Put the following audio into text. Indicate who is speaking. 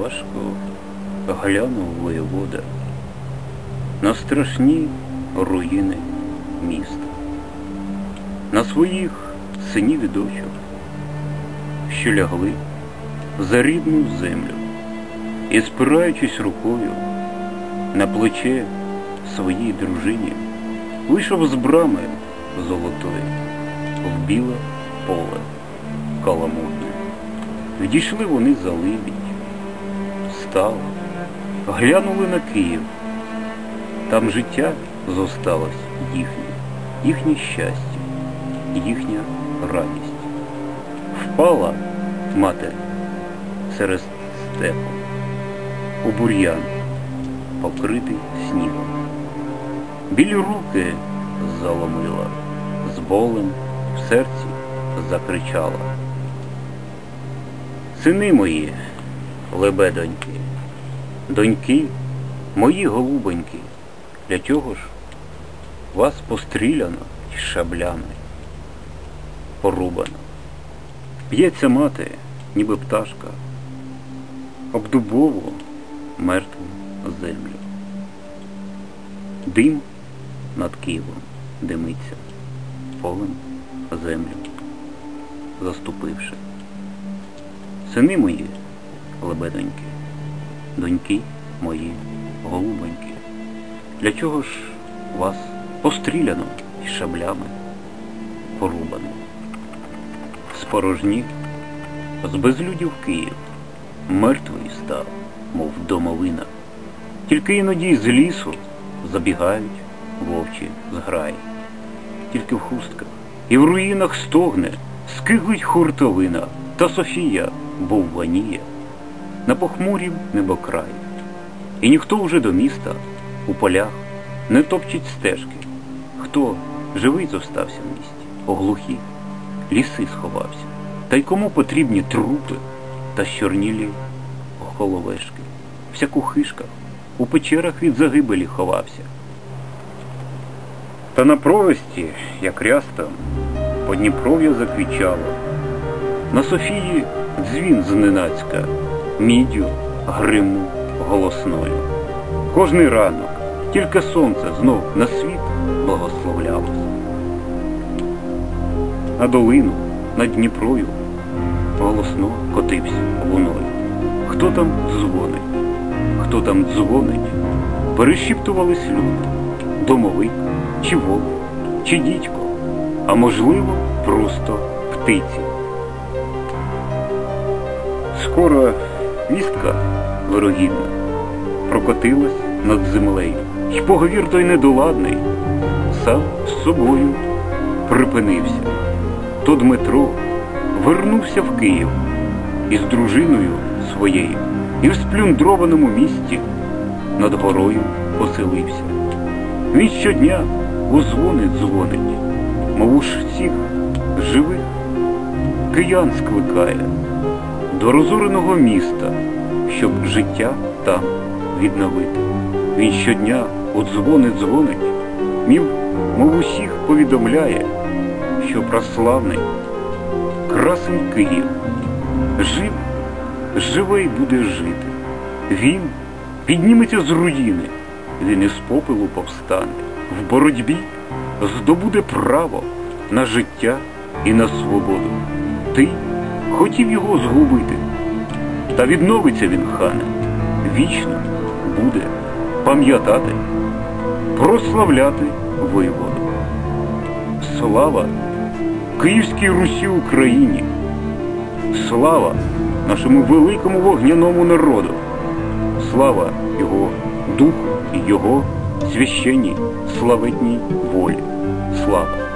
Speaker 1: тяжко глянув воєвода на страшні руїни міста, на своїх синів і дочок, що лягли за рідну землю і, спираючись рукою на плече своїй дружині, вийшов з брами золотої в біле поле каламутне. Відійшли вони за Либідь, встали, глянули на Київ. Там життя зосталось їхнє, їхнє щастя, їхня радість. Впала мати серед степу у бур'ян, покритий снігом. Білі руки заломила, з болем в серці закричала. Сини мої, лебедоньки, доньки, мої голубоньки, для чого ж вас постріляно й шаблями, порубано. П'ється мати, ніби пташка, об дубову мертву землю. Дим над Києвом димиться, полем землю заступивши. Сини мої, лебедоньки, доньки мої, голубоньки, для чого ж вас постріляно і шаблями порубано? Спорожні, з безлюдів Київ, мертвий став, мов домовина. Тільки іноді з лісу забігають вовчі зграї, тільки в хустках і в руїнах стогне, скиглить хуртовина, та Софія бовваніє на похмурім небокраї. І ніхто уже до міста у полях не топчить стежки. Хто живий зостався в місті, оглухі, ліси сховався, та й кому потрібні трупи та щорнілі головешки, всяку хишках, у печерах від загибелі ховався. Та на провесті, як рястом, Подніпров'я заквічало. На Софії дзвін зненацька, міддю гриму голосною. Кожний ранок тільки сонце знов на світ благословлялось. На долину над Дніпрою голосно котився луною. Хто там дзвонить, хто там дзвонить, перешіптувались люди, домовик, чи вовк, чи дідько а можливо, просто птиці. Скоро містка вирогідна прокотилась над землею, й поговір той недоладний сам з собою припинився. То Дмитро вернувся в Київ із дружиною своєю і в сплюндрованому місті над горою поселився. Він щодня у дзвони дзвонить мов уж всіх живих киян скликає до розореного міста, щоб життя там відновити. Він щодня у дзвони дзвонить, мів, мов усіх повідомляє, що прославний красень Київ жив, живе й буде жити. Він підніметься з руїни, він із попелу повстане в боротьбі здобуде право на життя і на свободу. Ти хотів його згубити, та відновиться він, хане, вічно буде пам'ятати, прославляти воєводу. Слава Київській Русі Україні, слава нашому великому вогняному народу, слава Його духу і Його священній славетній волі. Слава!